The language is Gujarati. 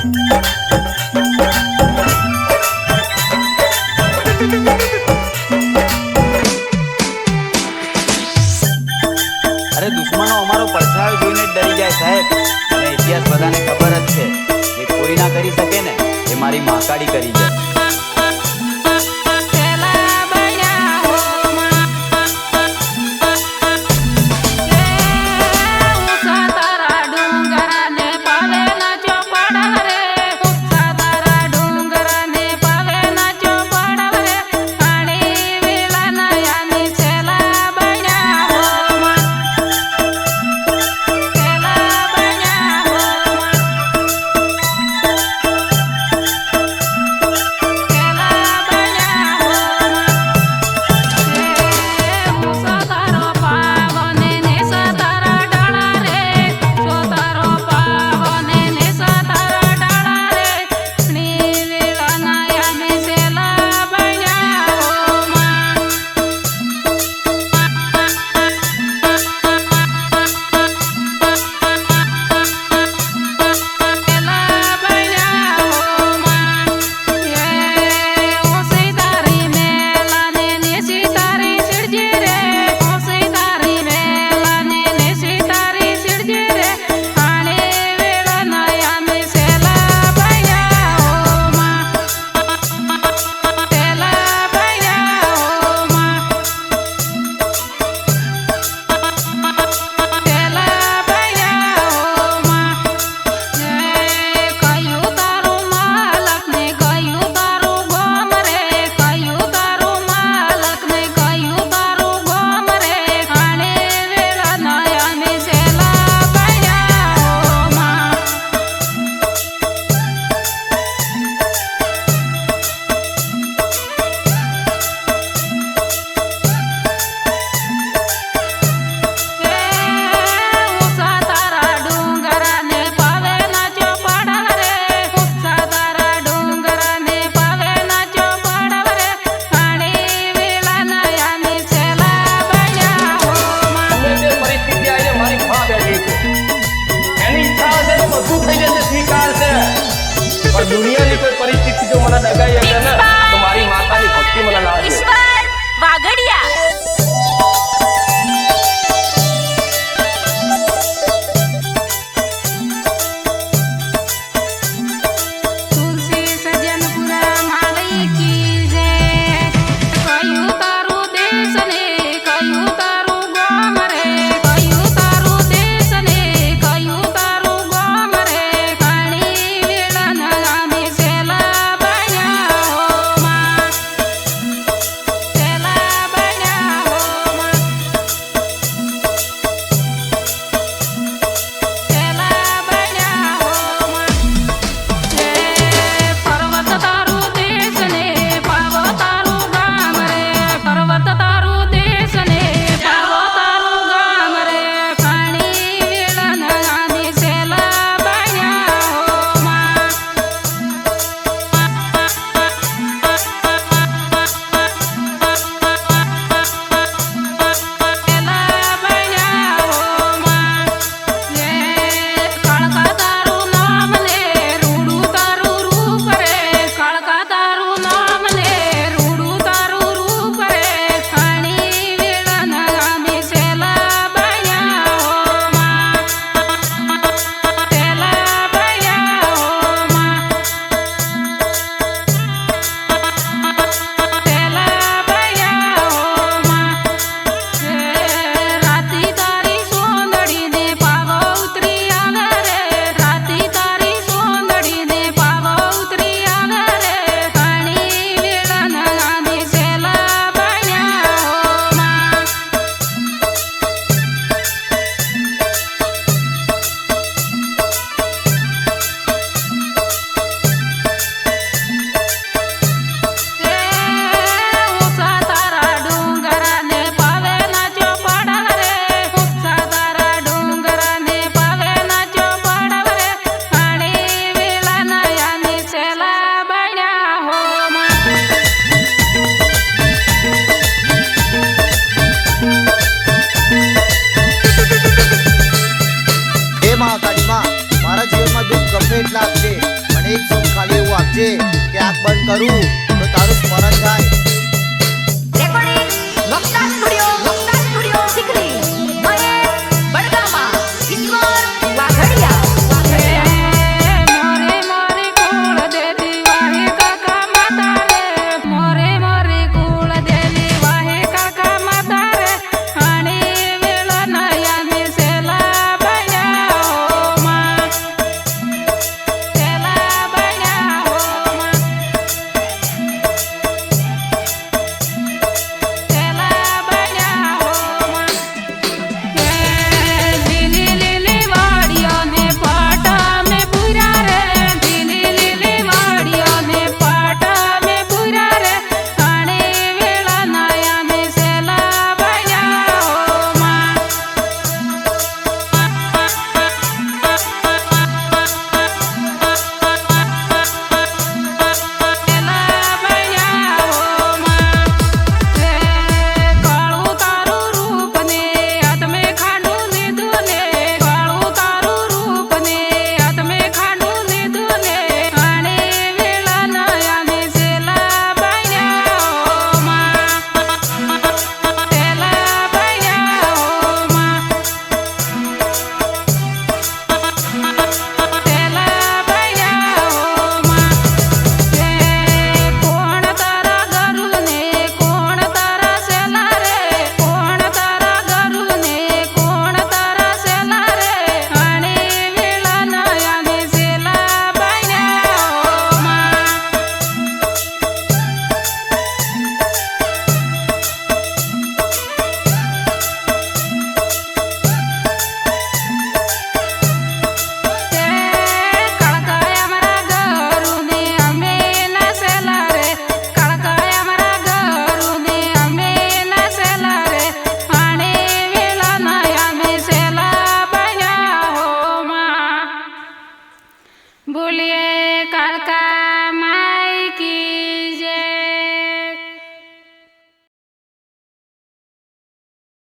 અરે દુશ્મનો અમારો પડછાયો જોઈને ડરી સાહેબ. અને ઇતિહાસ બધાને ખબર જ છે. જે કોઈ કરી શકે ને, એ મારી મહાકાળી કરી જાય. ગયેલી કોઈ પરિસ્થિતિ જો મને ડગાઈ હશે ને તો મારી માતાની ભક્તિ મને લાગે વાઘડિયા